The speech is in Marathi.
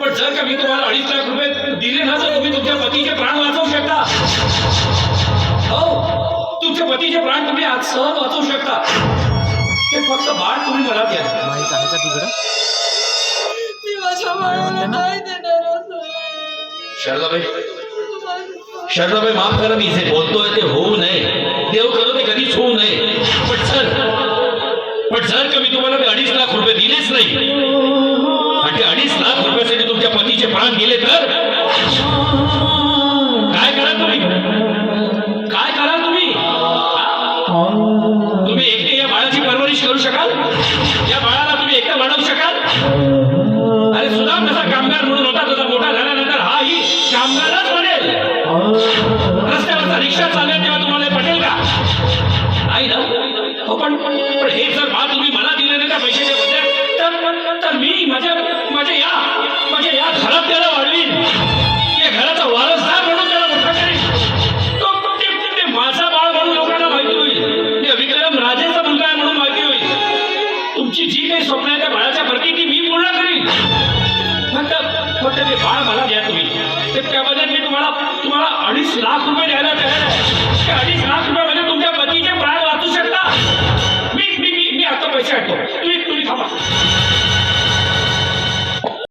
पण जर का मी तुम्हाला अडीच लाख रुपये दिले ना तर तुम्ही तुमच्या पतीचे प्राण वाचवू शकता. हो तुमच्या पतीचे प्राण तुम्ही आज सहज वाचवू शकता. ते फक्त बाळ तुम्ही मला द्या. माहीत आहे का तिकडं. शारदाबाई शारदाबाई माफ़ करा मी इथे बोलतोय ते होऊ नये. देव करो ते कधीच होऊ नये. पण सर पण जर का मी तुम्हाला ते अडीच लाख रुपये दिलेच नाही. तुमच्या प्राण गेले तर? काय करा तुम्ही? काय करा तुम्ही? तुम्ही एकटे या बाळाची परवरिश करू शकाल? या बाळाला तुम्ही एकटं वाढवू शकाल? अरे सुदाम जसा कामगार म्हणून होता तसा मोठा झाल्यानंतर हाही कामगारच बनेल. रस्त्यावरचा रिक्षा तुमची जी काही स्वप्न आहे त्या बाळाच्या भरती ती मी पूर्ण करीन. फक्त फक्त ते बाळ मला द्या तुम्ही. ते त्यामध्ये मी तुम्हाला तुम्हाला अडीच लाख रुपये द्यायला तयार आहे. ते अडीच लाख रुपये